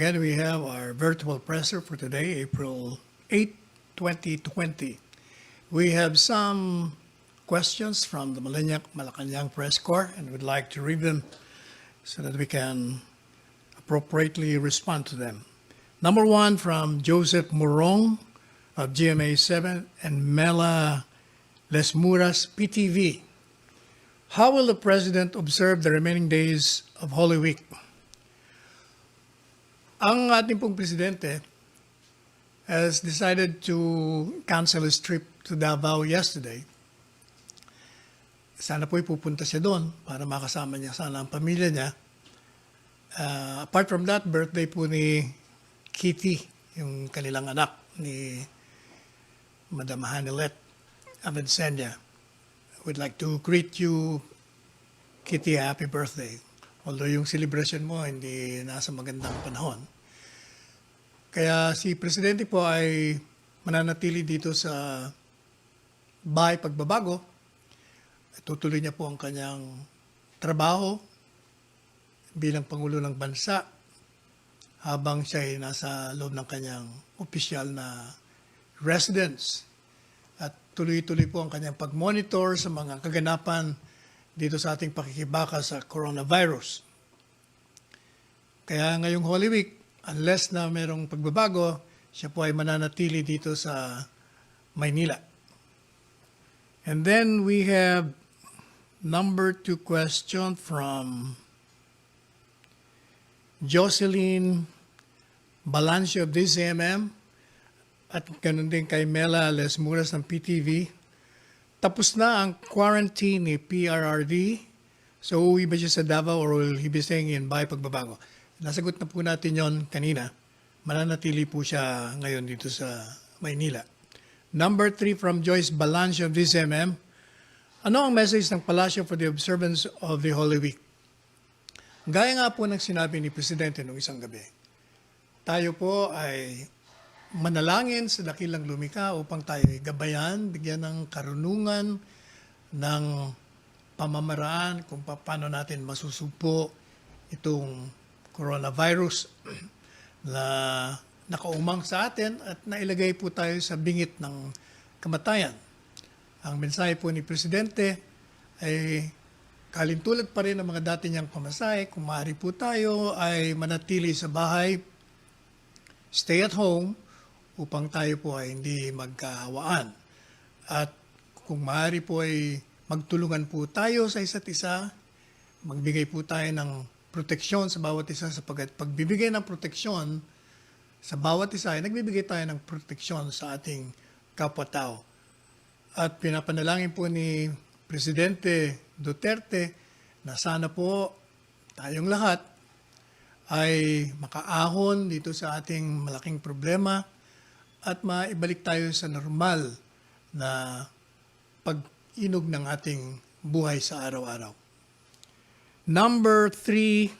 Again, we have our virtual presser for today, April 8, 2020. We have some questions from the Malañac Malacanang Press Corps, and we'd like to read them so that we can appropriately respond to them. Number one from Joseph Morong of GMA 7 and Mela Lesmuras PTV. How will the President observe the remaining days of Holy Week? Ang ating pong presidente has decided to cancel his trip to Davao yesterday. Sana po'y pupunta siya doon para makasama niya sana ang pamilya niya. Uh, apart from that, birthday po ni Kitty, yung kanilang anak ni Madam Hanilet Avicenna. We'd like to greet you, Kitty, happy birthday. Although yung celebration mo hindi nasa magandang panahon. Kaya si Presidente po ay mananatili dito sa bahay pagbabago. Tutuloy niya po ang kanyang trabaho bilang Pangulo ng Bansa habang siya ay nasa loob ng kanyang opisyal na residence. At tuloy-tuloy po ang kanyang pag-monitor sa mga kaganapan dito sa ating pakikibaka sa coronavirus. Kaya ngayong Holy Week, unless na merong pagbabago, siya po ay mananatili dito sa Maynila. And then we have number two question from Jocelyn Balancio of DCMM at ganun din kay Mela Lesmuras ng PTV. Tapos na ang quarantine ni PRRD. So, uuwi ba siya sa Davao or will he be staying in bahay pagbabago? Nasagot na po natin yon kanina. Mananatili po siya ngayon dito sa Maynila. Number three from Joyce Balancio of DCMM. Ano ang message ng Palasyo for the observance of the Holy Week? Gaya nga po ng sinabi ni Presidente noong isang gabi, tayo po ay manalangin sa dakilang lumika upang tayo ay gabayan, bigyan ng karunungan, ng pamamaraan kung paano natin masusupo itong coronavirus na nakaumang sa atin at nailagay po tayo sa bingit ng kamatayan. Ang mensahe po ni Presidente ay kalintulad pa rin ng mga dati niyang pamasahe. Kung maaari po tayo ay manatili sa bahay, stay at home, upang tayo po ay hindi magkahawaan. At kung maaari po ay magtulungan po tayo sa isa't isa, magbigay po tayo ng proteksyon sa bawat isa sapagkat pagbibigay ng proteksyon sa bawat isa ay nagbibigay tayo ng proteksyon sa ating kapwa-tao. At pinapanalangin po ni Presidente Duterte na sana po tayong lahat ay makaahon dito sa ating malaking problema at maibalik tayo sa normal na pag-inog ng ating buhay sa araw-araw. Number three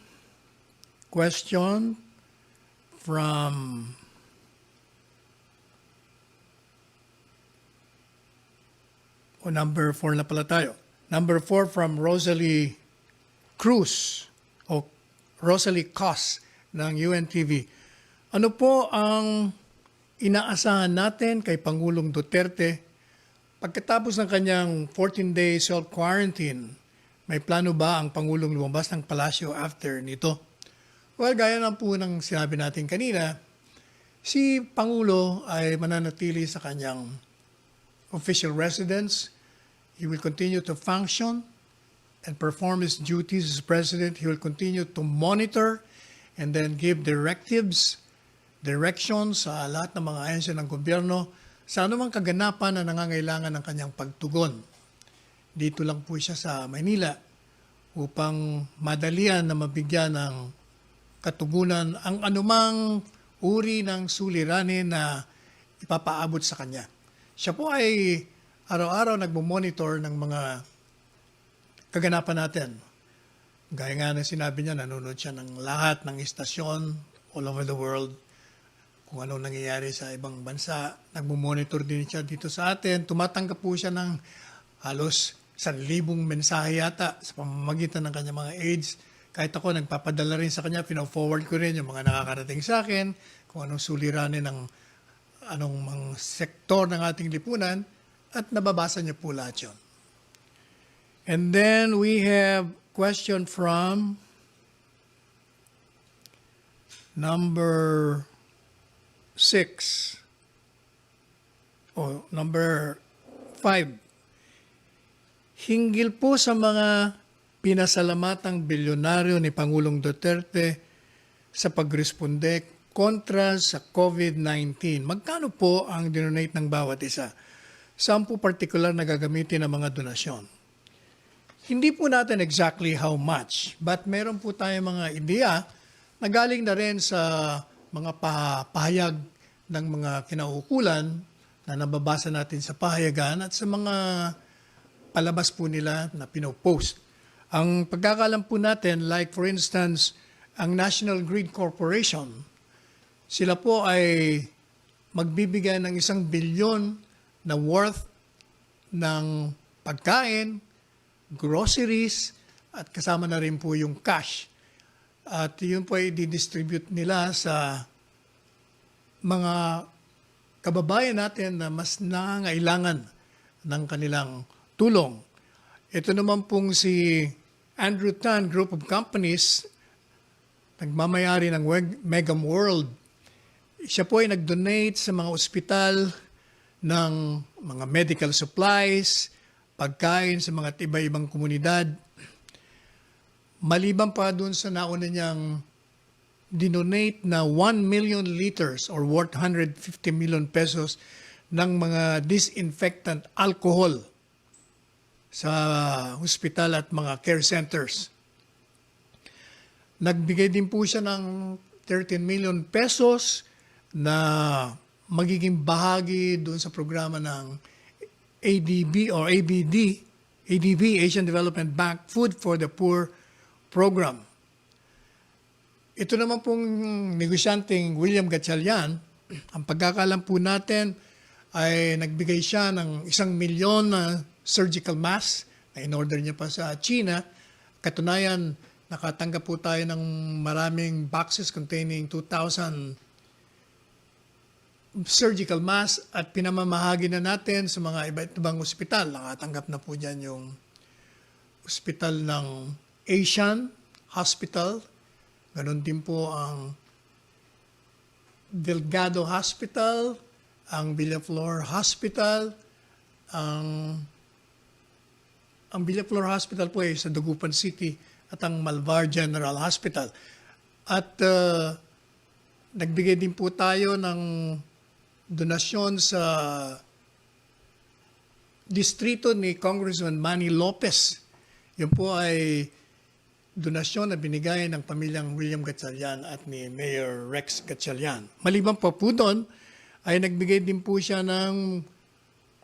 question from o number four na pala tayo. Number four from Rosalie Cruz o Rosalie Cos ng UNTV. Ano po ang inaasahan natin kay Pangulong Duterte pagkatapos ng kanyang 14-day self-quarantine? May plano ba ang Pangulong lumabas ng palasyo after nito? Well, gaya lang po ng sinabi natin kanina, si Pangulo ay mananatili sa kanyang official residence. He will continue to function and perform his duties as president. He will continue to monitor and then give directives, directions sa lahat ng mga ahensya ng gobyerno sa anumang kaganapan na nangangailangan ng kanyang pagtugon. Dito lang po siya sa Maynila upang madalian na mabigyan ng katugunan ang anumang uri ng suliranin na ipapaabot sa kanya. Siya po ay araw-araw nagmo-monitor ng mga kaganapan natin. Gaya nga ng sinabi niya, nanonood siya ng lahat ng istasyon all over the world kung ano nangyayari sa ibang bansa. Nagmo-monitor din siya dito sa atin. Tumatanggap po siya ng halos 1,000 mensahe yata sa pamamagitan ng kanyang mga aides Kahit ako, nagpapadala rin sa kanya, pino-forward ko rin yung mga nakakarating sa akin, kung anong suliranin ng anong mga sektor ng ating lipunan, at nababasa niya po lahat yun. And then we have question from number six. O number five. Hinggil po sa mga pinasalamatang bilyonaryo ni Pangulong Duterte sa pagresponde kontra sa COVID-19. Magkano po ang dinonate ng bawat isa? Saan po particular na gagamitin ang mga donasyon? Hindi po natin exactly how much, but meron po tayong mga ideya na galing na rin sa mga pa- pahayag ng mga kinaukulan na nababasa natin sa pahayagan at sa mga palabas po nila na pinopost. Ang pagkakalam po natin, like for instance, ang National Grid Corporation, sila po ay magbibigay ng isang bilyon na worth ng pagkain, groceries, at kasama na rin po yung cash. At yun po ay didistribute nila sa mga kababayan natin na mas nangangailangan ng kanilang tulong. Ito naman pong si Andrew Tan Group of Companies, nagmamayari ng Megam World. Siya po ay nag-donate sa mga ospital ng mga medical supplies, pagkain sa mga iba-ibang komunidad. Maliban pa dun sa nauna niyang dinonate na 1 million liters or worth 150 million pesos ng mga disinfectant alcohol sa hospital at mga care centers. Nagbigay din po siya ng 13 million pesos na magiging bahagi doon sa programa ng ADB or ABD, ADB, Asian Development Bank Food for the Poor program. Ito naman pong negosyanteng William Gatchalian, ang pagkakalam po natin ay nagbigay siya ng isang milyon na surgical mask na in-order niya pa sa China. Katunayan, nakatanggap po tayo ng maraming boxes containing 2,000 surgical mask at pinamamahagi na natin sa mga iba't ibang ospital. Nakatanggap na po dyan yung ospital ng Asian Hospital. Ganon din po ang Delgado Hospital, ang Villaflor Hospital, ang ang Villaflor Hospital po ay sa Dagupan City at ang Malvar General Hospital. At uh, nagbigay din po tayo ng donasyon sa distrito ni Congressman Manny Lopez. Yun po ay donasyon na binigay ng pamilyang William Gatchalian at ni Mayor Rex Gatchalian. Maliban pa po doon, ay nagbigay din po siya ng,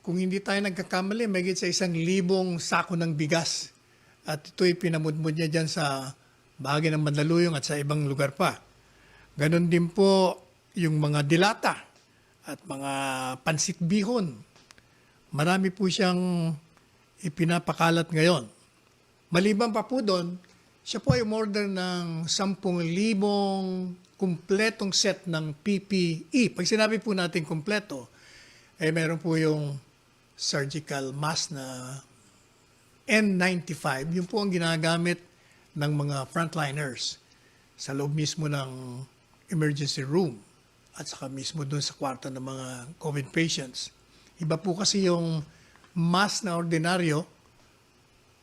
kung hindi tayo nagkakamali, may sa isang libong sako ng bigas. At ito'y pinamudmud niya dyan sa bahagi ng Mandaluyong at sa ibang lugar pa. Ganon din po yung mga dilata at mga pansit bihon. Marami po siyang ipinapakalat ngayon. Maliban pa po doon, siya po ay umorder ng 10,000 kumpletong set ng PPE. Pag sinabi po natin kumpleto, eh meron po yung surgical mask na N95. Yun po ang ginagamit ng mga frontliners sa loob mismo ng emergency room at saka mismo doon sa kwarto ng mga COVID patients. Iba po kasi yung mask na ordinaryo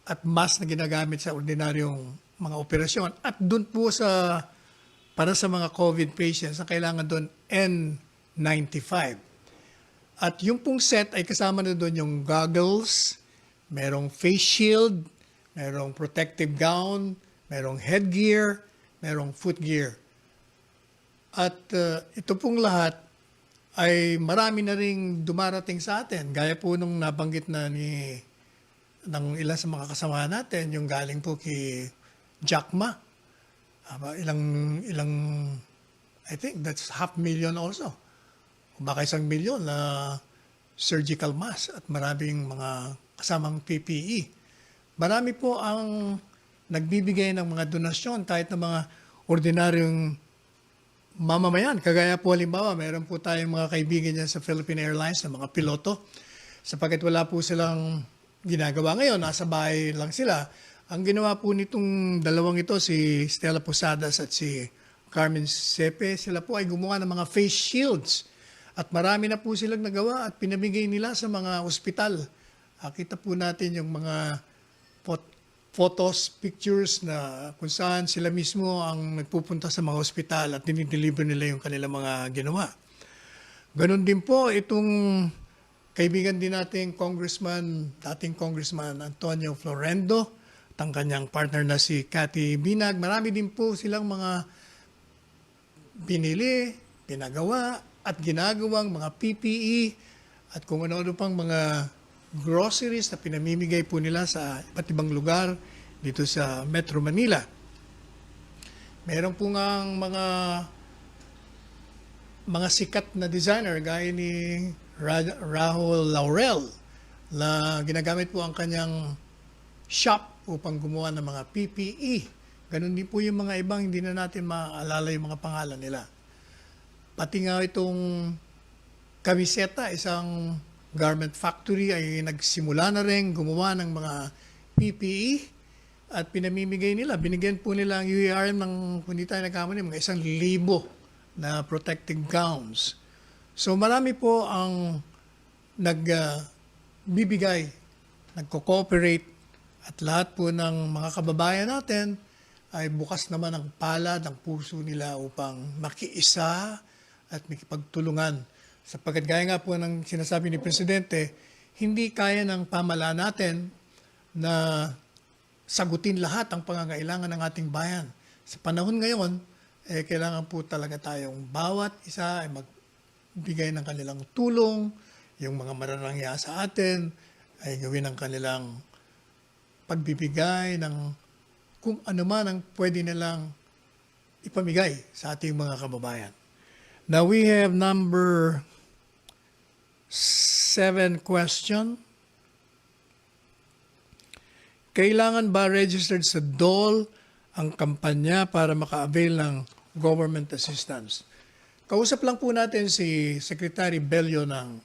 at mask na ginagamit sa ordinaryong mga operasyon. At doon po sa, para sa mga COVID patients, ang kailangan doon N95. At yung pong set ay kasama na doon yung goggles, merong face shield, merong protective gown, merong headgear, merong footgear. At uh, ito pong lahat ay marami na ring dumarating sa atin. Gaya po nung nabanggit na ni ng ilan sa mga kasama natin, yung galing po kay Jack Ma. Aba, ilang, ilang, I think that's half million also. Baka isang milyon na surgical mask at maraming mga kasamang PPE. Marami po ang nagbibigay ng mga donasyon kahit ng mga ordinaryong mamamayan. Kagaya po halimbawa, meron po tayong mga kaibigan dyan sa Philippine Airlines na mga piloto. Sapagkat wala po silang ginagawa ngayon, nasa bahay lang sila. Ang ginawa po nitong dalawang ito, si Stella Posadas at si Carmen Sepe, sila po ay gumawa ng mga face shields. At marami na po silang nagawa at pinamigay nila sa mga ospital. Ah, kita po natin yung mga pot- photos, pictures na kung saan sila mismo ang nagpupunta sa mga ospital at dinideliver nila yung kanilang mga ginawa. Ganon din po itong kaibigan din nating congressman, dating congressman Antonio Florendo at ang kanyang partner na si Cathy Binag. Marami din po silang mga binili, pinagawa at ginagawang mga PPE at kung ano-ano pang mga groceries na pinamimigay po nila sa iba't ibang lugar dito sa Metro Manila. Meron po nga mga mga sikat na designer gaya ni Ra- Rahul Laurel na ginagamit po ang kanyang shop upang gumawa ng mga PPE. Ganun din po yung mga ibang hindi na natin maaalala yung mga pangalan nila. Pati nga itong kamiseta, isang garment factory ay nagsimula na rin gumawa ng mga PPE at pinamimigay nila. Binigyan po nila ang UARM ng, kung hindi tayo nagkamali, mga isang libo na protective gowns. So marami po ang nagbibigay, nagko-cooperate at lahat po ng mga kababayan natin ay bukas naman ang palad ng puso nila upang makiisa at makipagtulungan. Sapagkat gaya nga po ng sinasabi ni Presidente, hindi kaya ng pamalaan natin na sagutin lahat ang pangangailangan ng ating bayan. Sa panahon ngayon, eh, kailangan po talaga tayong bawat isa ay magbigay ng kanilang tulong, yung mga mararangya sa atin ay gawin ang kanilang pagbibigay ng kung ano man ang pwede nilang ipamigay sa ating mga kababayan. Now we have number seven question. Kailangan ba registered sa DOL ang kampanya para maka-avail ng government assistance? Kausap lang po natin si Secretary Bello ng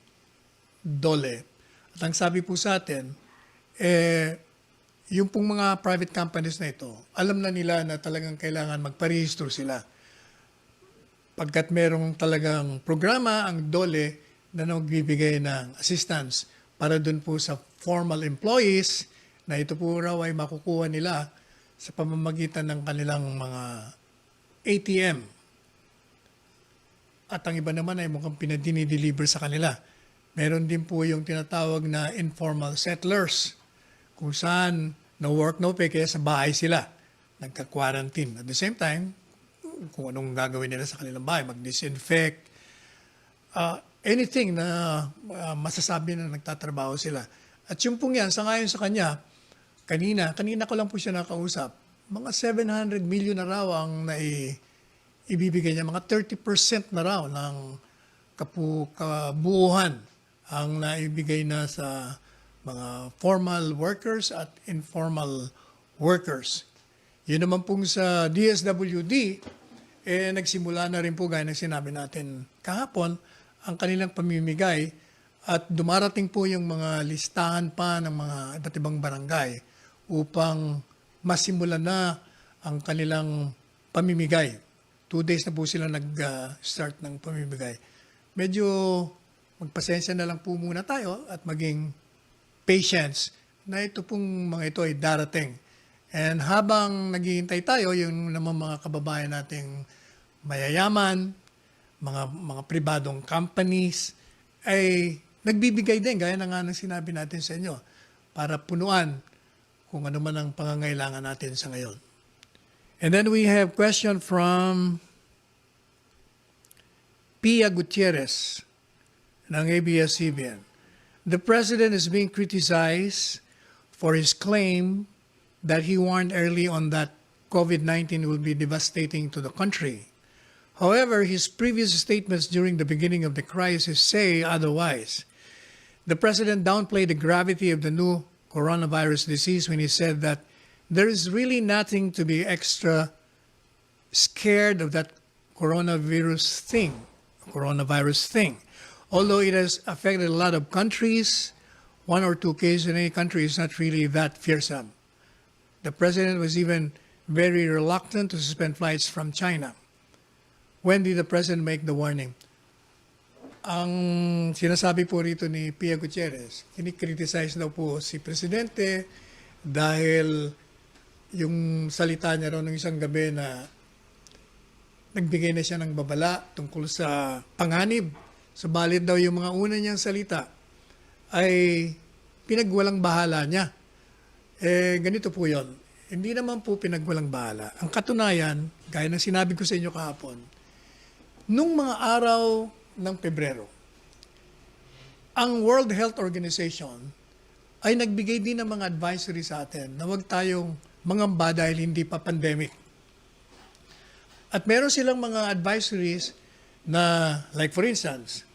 DOLE. At ang sabi po sa atin, eh, yung pong mga private companies na ito, alam na nila na talagang kailangan magparehistro sila. Pagkat merong talagang programa ang DOLE na nagbibigay ng assistance para dun po sa formal employees na ito po raw ay makukuha nila sa pamamagitan ng kanilang mga ATM. At ang iba naman ay mukhang pinadini-deliver sa kanila. Meron din po yung tinatawag na informal settlers kung saan no work, no pay, kaya sa bahay sila nagka-quarantine. At the same time, kung anong gagawin nila sa kanilang bahay, mag-disinfect, uh, anything na uh, masasabi na nagtatrabaho sila. At yung pong yan, sa ngayon sa kanya, kanina, kanina ko lang po siya nakausap, mga 700 million na raw ang nai, ibibigay niya, mga 30% na raw ng kapu, kabuuhan ang naibigay na sa mga formal workers at informal workers. Yun naman pong sa DSWD, eh nagsimula na rin po gaya ng sinabi natin kahapon, ang kanilang pamimigay at dumarating po yung mga listahan pa ng mga iba't ibang barangay upang masimulan na ang kanilang pamimigay. Two days na po sila nag-start ng pamimigay. Medyo magpasensya na lang po muna tayo at maging patience na ito pong mga ito ay darating. And habang naghihintay tayo, yung naman mga kababayan nating mayayaman, mga mga pribadong companies ay nagbibigay din gaya na nga ng sinabi natin sa inyo para punuan kung ano man ang pangangailangan natin sa ngayon. And then we have question from Pia Gutierrez ng ABS-CBN. The president is being criticized for his claim that he warned early on that COVID-19 will be devastating to the country. However, his previous statements during the beginning of the crisis say otherwise. The president downplayed the gravity of the new coronavirus disease when he said that there is really nothing to be extra scared of that coronavirus thing, coronavirus thing. Although it has affected a lot of countries, one or two cases in any country is not really that fearsome. The president was even very reluctant to suspend flights from China. When did the president make the warning? Ang sinasabi po rito ni Pia Gutierrez, kinikriticize daw po si Presidente dahil yung salita niya raw ng isang gabi na nagbigay na siya ng babala tungkol sa panganib. Subalit daw yung mga una niyang salita ay pinagwalang bahala niya. Eh, ganito po yon. Hindi naman po pinagwalang bahala. Ang katunayan, gaya ng sinabi ko sa inyo kahapon, nung mga araw ng Pebrero, ang World Health Organization ay nagbigay din ng mga advisory sa atin na huwag tayong mangamba dahil hindi pa pandemic. At meron silang mga advisories na, like for instance,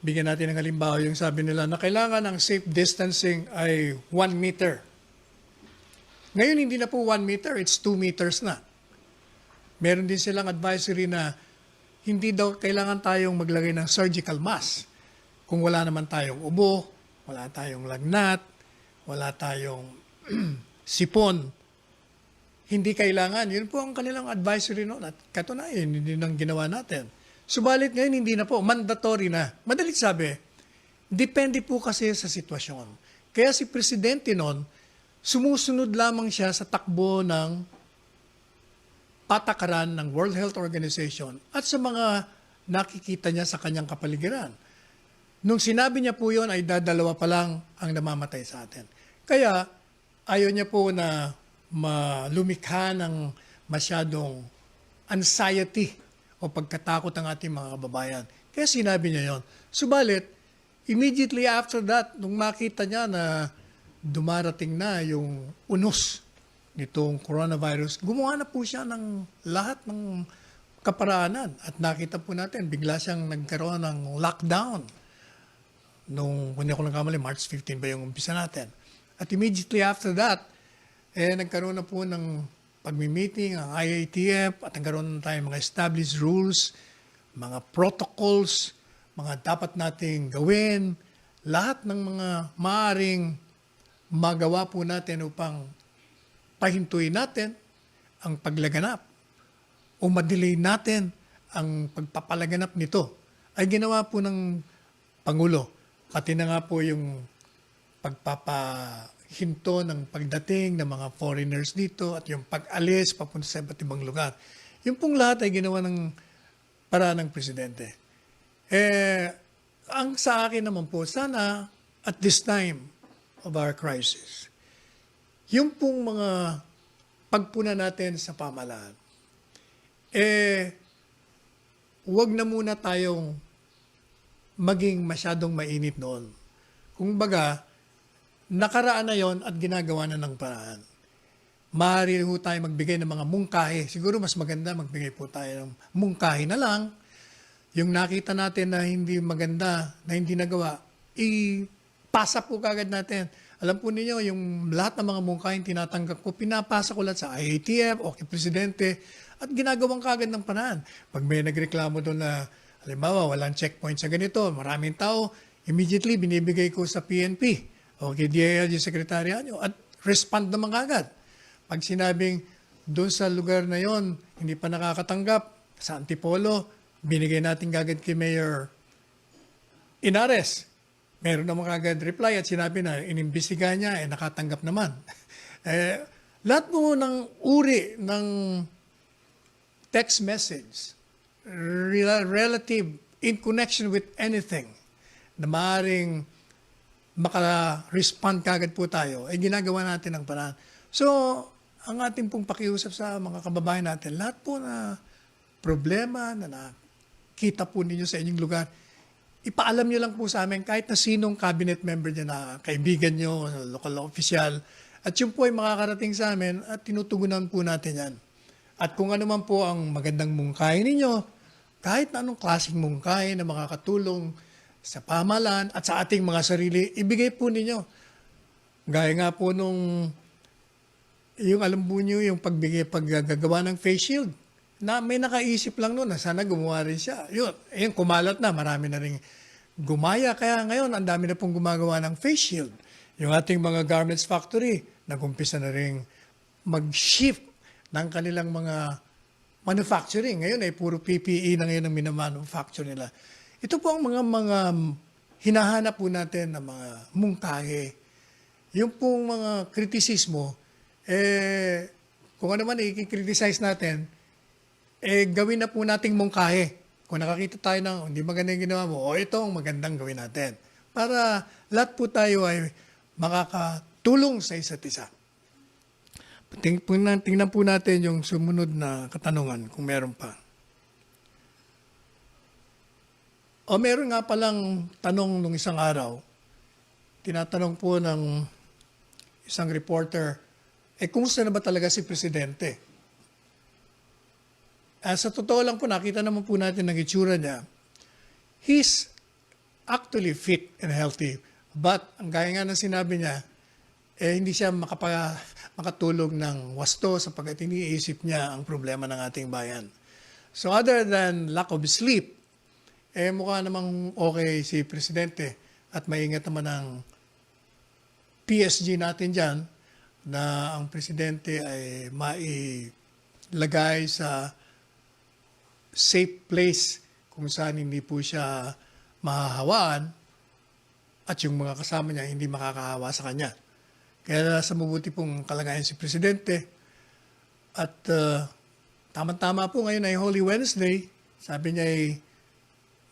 bigyan natin ng halimbawa yung sabi nila na kailangan ng safe distancing ay 1 meter. Ngayon hindi na po 1 meter, it's 2 meters na. Meron din silang advisory na hindi daw kailangan tayong maglagay ng surgical mask. Kung wala naman tayong ubo, wala tayong lagnat, wala tayong sipon, hindi kailangan. Yun po ang kanilang advisory noon. At katunayan, hindi nang ginawa natin. Subalit ngayon, hindi na po. Mandatory na. Madalit sabi, depende po kasi sa sitwasyon. Kaya si Presidente noon, sumusunod lamang siya sa takbo ng patakaran ng World Health Organization at sa mga nakikita niya sa kanyang kapaligiran. Nung sinabi niya po yon ay dadalawa pa lang ang namamatay sa atin. Kaya ayaw niya po na malumikha ng masyadong anxiety o pagkatakot ng ating mga kababayan. Kaya sinabi niya yon. Subalit, immediately after that, nung makita niya na dumarating na yung unos nitong coronavirus, gumawa na po siya ng lahat ng kaparaanan. At nakita po natin, bigla siyang nagkaroon ng lockdown. Nung, kung hindi ako nagkamali, March 15 ba yung umpisa natin. At immediately after that, eh, nagkaroon na po ng pagmi-meeting ang IATF at nagkaroon na tayo mga established rules, mga protocols, mga dapat nating gawin, lahat ng mga maaring magawa po natin upang pahintuin natin ang paglaganap o madelay natin ang pagpapalaganap nito ay ginawa po ng Pangulo. Pati na nga po yung pagpapahinto ng pagdating ng mga foreigners dito at yung pag-alis papunta sa iba't ibang lugar. Yung pong lahat ay ginawa ng para ng presidente. Eh, ang sa akin naman po, sana at this time of our crisis, yung pong mga pagpuna natin sa pamalaan, eh, huwag na muna tayong maging masyadong mainit noon. Kung baga, nakaraan na yon at ginagawa na ng paraan. Maaari ho tayo magbigay ng mga mungkahi. Siguro mas maganda magbigay po tayo ng mungkahi na lang. Yung nakita natin na hindi maganda, na hindi nagawa, ipasa po kagad natin. Alam po ninyo, yung lahat ng mga mungkahin tinatanggap ko, pinapasa ko lahat sa IATF o kay Presidente at ginagawang kagad ng panaan. Pag may nagreklamo doon na, halimbawa, walang checkpoint sa ganito, maraming tao, immediately binibigay ko sa PNP o kay DILG Secretary nyo at respond naman kagad. Pag sinabing doon sa lugar na yon hindi pa nakakatanggap, sa Antipolo, binigay natin kagad kay Mayor Inares. Meron naman kagad reply at sinabi na inimbestiga niya, eh nakatanggap naman. eh, lahat mo ng uri ng text message rel- relative in connection with anything na maaaring maka-respond kagad po tayo, ay ginagawa natin ang paraan. So, ang ating pong pakiusap sa mga kababayan natin, lahat po na problema na nakita po ninyo sa inyong lugar, ipaalam nyo lang po sa amin kahit na sinong cabinet member niya na kaibigan nyo, local official, at yun po ay makakarating sa amin at tinutugunan po natin yan. At kung ano man po ang magandang mungkahi ninyo, kahit na anong klaseng mungkahi na makakatulong sa pamalan at sa ating mga sarili, ibigay po ninyo. Gaya nga po nung yung alam po nyo, yung pagbigay, paggagawa ng face shield, na may nakaisip lang noon na sana gumawa rin siya. Yun, ayun, kumalat na, marami na rin gumaya. Kaya ngayon, ang dami na pong gumagawa ng face shield. Yung ating mga garments factory, nagumpisa na rin mag-shift ng kanilang mga manufacturing. Ngayon ay puro PPE na ngayon ang minamanufacture nila. Ito po ang mga mga hinahanap po natin na mga mungkahe. Yung pong mga kritisismo, eh, kung ano man i-criticize natin, eh, gawin na po nating mungkahe. Kung nakakita tayo ng, hindi maganda yung ginawa mo, o ito ang magandang gawin natin. Para lahat po tayo ay makakatulong sa isa't isa. Ting, tingnan, tingnan po natin yung sumunod na katanungan kung meron pa. O meron nga palang tanong nung isang araw, tinatanong po ng isang reporter, eh kumusta na ba talaga si Presidente? Ah, sa totoo lang po, nakita naman po natin ang itsura niya. He's actually fit and healthy. But, ang gaya nga ng sinabi niya, eh, hindi siya makapa, makatulog ng wasto sapagkat iniisip niya ang problema ng ating bayan. So other than lack of sleep, eh mukha namang okay si Presidente at maingat naman ang PSG natin dyan na ang Presidente ay mailagay sa safe place kung saan hindi po siya mahahawaan at yung mga kasama niya hindi makakahawa sa kanya. Kaya sa mabuti pong kalagayan si Presidente. At uh, tama-tama po ngayon ay Holy Wednesday. Sabi niya ay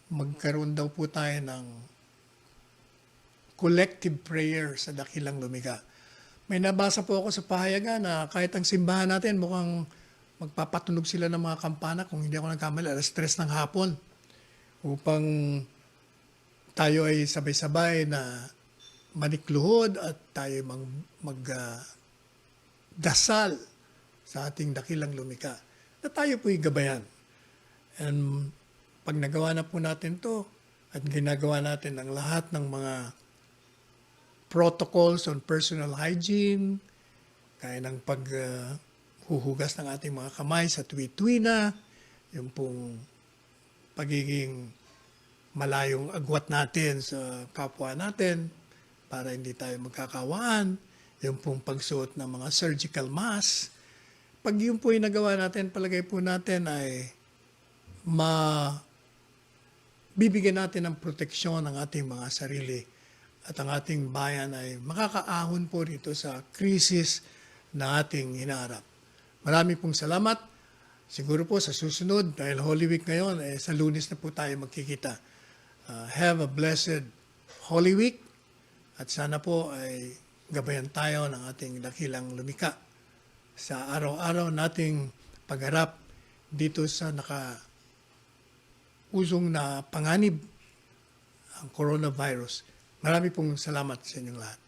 magkaroon daw po tayo ng collective prayer sa dakilang lumika. May nabasa po ako sa pahayagan na kahit ang simbahan natin mukhang magpapatunog sila ng mga kampana kung hindi ako nagkamali, alas stress ng hapon upang tayo ay sabay-sabay na manikluhod at tayo mag, mag ah, dasal sa ating dakilang lumika na tayo po'y gabayan. And pag nagawa na po natin to at ginagawa natin ang lahat ng mga protocols on personal hygiene, kaya ng paghuhugas ng ating mga kamay sa tuwi-tuwi na, yung pong pagiging malayong agwat natin sa kapwa natin para hindi tayo magkakawaan, yung pong pagsuot ng mga surgical mask. Pag yun po yung nagawa natin, palagay po natin ay ma bibigyan natin ng proteksyon ng ating mga sarili at ang ating bayan ay makakaahon po rito sa krisis na ating hinaharap. Marami pong salamat. Siguro po sa susunod, dahil Holy Week ngayon, eh, sa lunes na po tayo magkikita. Uh, have a blessed Holy Week at sana po ay gabayan tayo ng ating dakilang lumika sa araw-araw nating pagharap dito sa naka usong na panganib ang coronavirus. Marami pong salamat sa inyong lahat.